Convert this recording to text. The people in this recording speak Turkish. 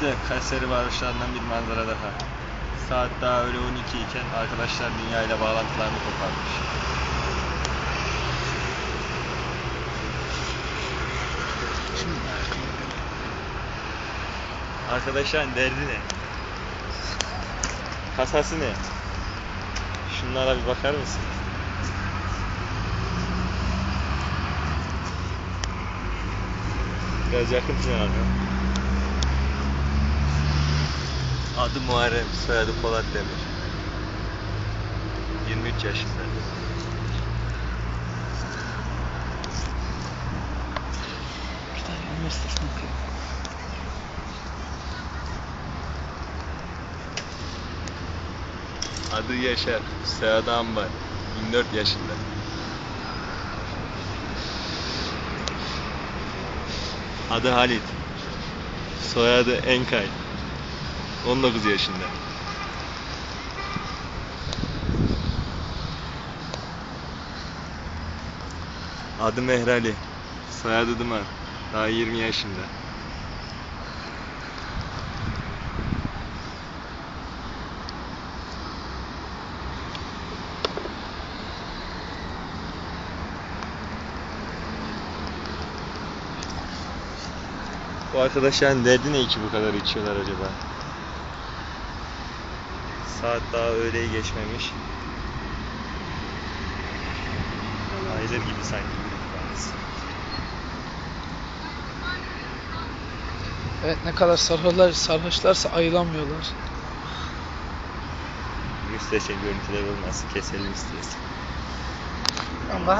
İşte Kayseri varışlarından bir manzara daha. Saat daha öyle 12 iken arkadaşlar dünya ile bağlantılarını koparmış. Arkadaşların derdi ne? Kasası ne? Şunlara bir bakar mısın? Biraz yakın abi. Adı Muharrem, soyadı Polat Demir. 23 yaşında. Kütahya Üniversitesi'nde okuyor. Adı Yaşar, soyadı Ambar. 24 yaşında. Adı Halit. Soyadı Enkay. 19 yaşında. Adı Mehrali. Soyadı Duman. Daha 20 yaşında. Bu arkadaşların derdi ne ki bu kadar içiyorlar acaba? Saat daha öğleyi geçmemiş. Ayılır gibi sanki. Evet ne kadar sarhoşlar, sarhoşlarsa ayılamıyorlar. Müsteşem görüntüler olmasın keselim istiyorsun. Allah